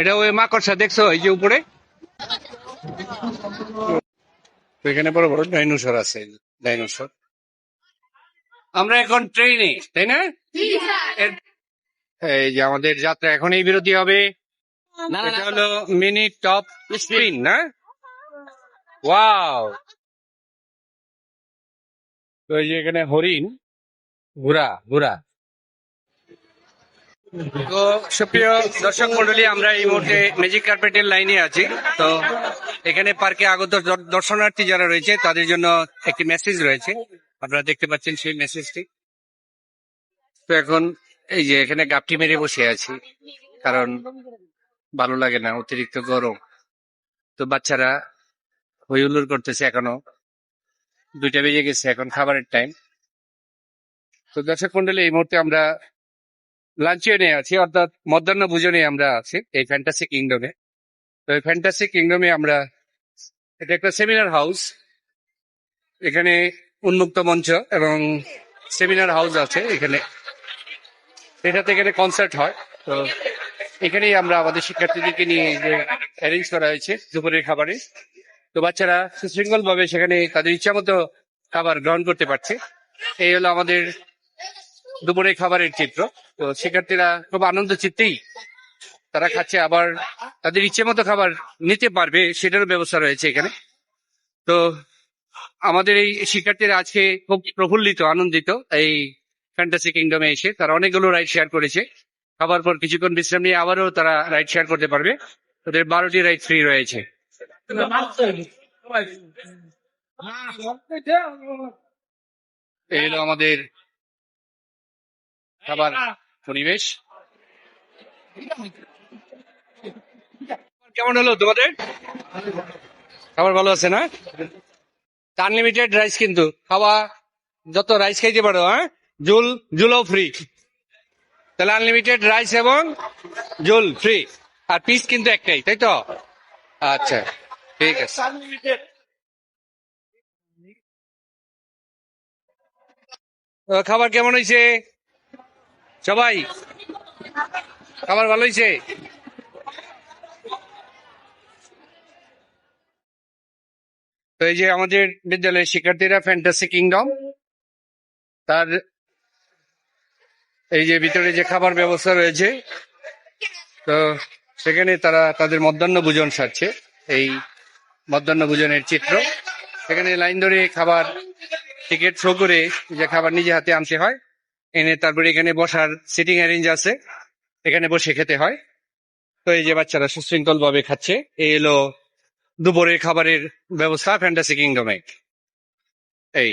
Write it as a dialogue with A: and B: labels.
A: এটা ওই মাকড়সা দেখছ এই যে উপরে? তো এখানে বড় বড় ডাইনোসর আছে ডাইনোসর। আমরা এখন ট্রেনে তাই না? এই যে আমাদের যাত্রা এখন এই বিরতি হবে। এটা হলো মিনি টপ স্পিন না? ওয়াও। তো এই যে এখানে হরিণ ঘোড়া ঘোড়া। তো সুপ্রিয় দর্শক মন্ডলী আমরা এই মুহূর্তে ম্যাজিক কার্পেটের লাইনে আছি। তো এখানে পার্কে আগত দর্শনার্থী যারা রয়েছে, তাদের জন্য একটি মেসেজ রয়েছে। আপনারা দেখতে পাচ্ছেন সেই মেসেজটি তো এখন এই যে এখানে গাপটি মেরে বসে আছি, কারণ ভালো লাগে না, অতিরিক্ত গরম। তো বাচ্চারা হই হুল্লোড় করতেছে এখনও। দুইটা বেজে গেছে, এখন খাবারের টাইম তো দর্শক মন্ডলী এই মুহূর্তে আমরা লাঞ্চিয়নে আছি, অর্থাৎ মধ্যাহ্ন ভোজনে আমরা আছি, এই ফ্যান্টাসি কিংডমে তো এই ফ্যান্টাসি কিংডমে আমরা, এটা একটা সেমিনার হাউস এখানে উন্মুক্ত মঞ্চ এবং সেমিনার হাউস আছে এখানে। এটাতে এখানে কনসার্ট হয়, তো এখানেই আমরা আমাদের শিক্ষার্থীদেরকে নিয়ে যে অ্যারেঞ্জ করা হয়েছে দুপুরের খাবারে। তো বাচ্চারা সুশৃঙ্খল ভাবে সেখানে তাদের ইচ্ছা মতো খাবার গ্রহণ করতে পারছে। এই হলো আমাদের দুপুরের খাবারের চিত্র। তো শিক্ষার্থীরা খুব আনন্দ চিত্তেই তারা খাচ্ছে, আবার তাদের ইচ্ছে মতো খাবার নিতে পারবে, সেটারও ব্যবস্থা রয়েছে এখানে। তো আমাদের এই শিক্ষার্থীরা আজকে খুব প্রফুল্লিত, আনন্দিত এই ফ্যান্টাসি কিংডমে এসে। তারা অনেকগুলো রাইড শেয়ার করেছে। খাবার পর কিছুক্ষণ বিশ্রাম নিয়ে আবারও তারা রাইড শেয়ার করতে পারবে। তাদের বারোটি রাইড ফ্রি রয়েছে। এই হলো আমাদের খাবার পরিবেশ কেমন হলো তোমাদের? খাবার ভালো আছে না? আনলিমিটেড রাইস কিন্তু। খাওয়া যত রাইস খাইতে পারো হ্যাঁ? জুল জুলও ফ্রি তাহলে আনলিমিটেড রাইস এবং জুল ফ্রি আর পিস কিন্তু একটাই তাই তো? আচ্ছা ঠিক আছে। খাবার কেমন হয়েছে? সবাই, খাবার ভালো হয়েছে তো এই যে আমাদের বিদ্যালয়ের শিক্ষার্থীরা ফ্যান্টাসি কিংডম তার এই যে ভিতরে যে খাবার ব্যবস্থা রয়েছে, তো সেখানে তারা তাদের মধ্যাহ্ন ভোজন সারছে, এই মধ্যাহ্ন ভোজনের চিত্র। সেখানে লাইন ধরে খাবার টিকিট শো করে যে খাবার নিজে হাতে আনতে হয়। এনে তারপরে এখানে বসার সিটিং অ্যারেঞ্জ আছে। এখানে বসে খেতে হয়। তো এই যে বাচ্চারা সুশৃঙ্খল ভাবে খাচ্ছে এই এলো দুপুরের খাবারের ব্যবস্থা ফ্যান্টাসি কিংডমে এই।